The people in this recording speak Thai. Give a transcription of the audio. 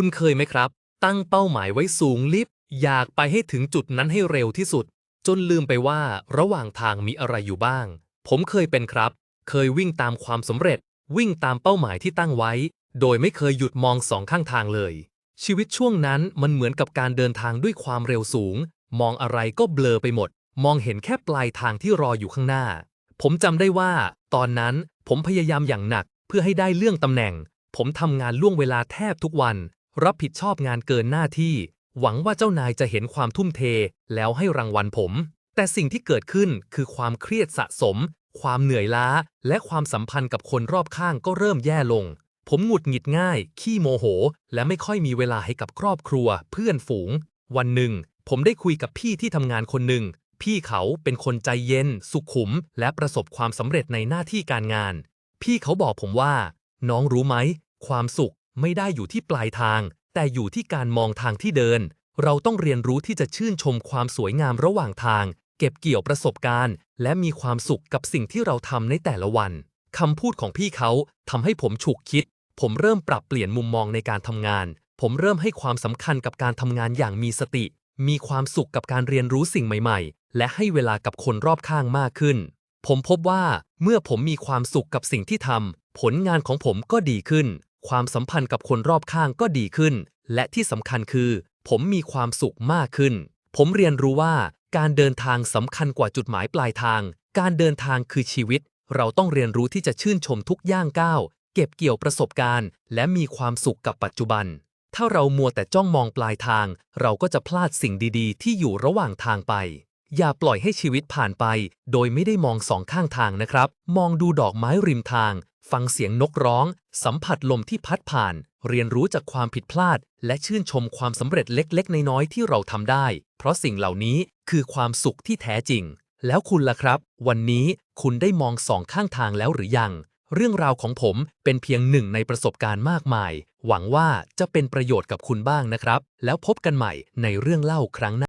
คุณเคยไหมครับ ตั้งเป้าหมายไว้สูงลิฟอยากไปให้ถึงจุดนั้นให้เร็วที่สุด จนลืมไปว่าระหว่างทางมีอะไรอยู่บ้าง ผมเคยเป็นครับ เคยวิ่งตามความสำเร็จ วิ่งตามเป้าหมายที่ตั้งไว้ โดยไม่เคยหยุดมองสองข้างทางเลย ชีวิตช่วงนั้นมันเหมือนกับการเดินทางด้วยความเร็วสูง มองอะไรก็เบลอไปหมด มองเห็นแค่ปลายทางที่รออยู่ข้างหน้า ผมจำได้ว่า ตอนนั้นผมพยายามอย่างหนักเพื่อให้ได้เรื่องตำแหน่ง ผมทำงานล่วงเวลาแทบทุกวัน รับผิดชอบงานเกินหน้าที่ หวังว่าเจ้านายจะเห็นความทุ่มเท แล้วให้รางวัลผม แต่สิ่งที่เกิดขึ้นคือความเครียดสะสม ความเหนื่อยล้า และความสัมพันธ์กับคนรอบข้างก็เริ่มแย่ลง ผมหงุดหงิดง่าย ขี้โมโห และไม่ค่อยมีเวลาให้กับครอบครัว เพื่อนฝูง วันหนึ่ง ผมได้คุยกับพี่ที่ทำงานคนหนึ่ง พี่เขาเป็นคนใจเย็น สุขุม และประสบความสำเร็จในหน้าที่การงาน พี่เขาบอกผมว่า น้องรู้ไหม ความสุขไม่ได้อยู่ที่ปลายทาง แต่อยู่ที่การมองทางที่เดิน เราต้องเรียนรู้ที่จะชื่นชมความสวยงามระหว่างทาง เก็บเกี่ยวประสบการณ์ และมีความสุขกับสิ่งที่เราทำในแต่ละวันคำพูดของพี่เขาทำให้ผมฉุกคิด ผมเริ่มปรับเปลี่ยนมุมมองในการทำงาน ผมเริ่มให้ความสำคัญกับการทำงานอย่างมีสติ มีความสุขกับการเรียนรู้สิ่งใหม่ ๆ และให้เวลากับคนรอบข้างมากขึ้น ผมพบว่าเมื่อผมมีความสุขกับสิ่งที่ทำผลงานของผมก็ดีขึ้น ความสัมพันธ์กับคนรอบข้างก็ดีขึ้น และที่สำคัญคือ ผมมีความสุขมากขึ้น ผมเรียนรู้ว่าการเดินทางสำคัญกว่าจุดหมายปลายทาง การเดินทางคือชีวิต เราต้องเรียนรู้ที่จะชื่นชมทุกย่างก้าว เก็บเกี่ยวประสบการณ์ และมีความสุขกับปัจจุบัน ถ้าเรามัวแต่จ้องมองปลายทาง เราก็จะพลาดสิ่งดีๆ ที่อยู่ระหว่างทางไป อย่าปล่อยให้ชีวิตผ่านไป โดยไม่ได้มองสองข้างทางนะครับ มองดูดอกไม้ริมทาง ฟังเสียงนกร้อง สัมผัสลมที่พัดผ่าน เรียนรู้จากความผิดพลาด และชื่นชมความสำเร็จเล็กๆ น้อยๆที่เราทำได้ เพราะสิ่งเหล่านี้คือความสุขที่แท้จริง แล้วคุณล่ะครับ วันนี้คุณได้มองสองข้างทางแล้วหรือยัง เรื่องราวของผมเป็นเพียงหนึ่งในประสบการณ์มากมาย หวังว่าจะเป็นประโยชน์กับคุณบ้างนะครับ แล้วพบกันใหม่ในเรื่องเล่าครั้งหน้า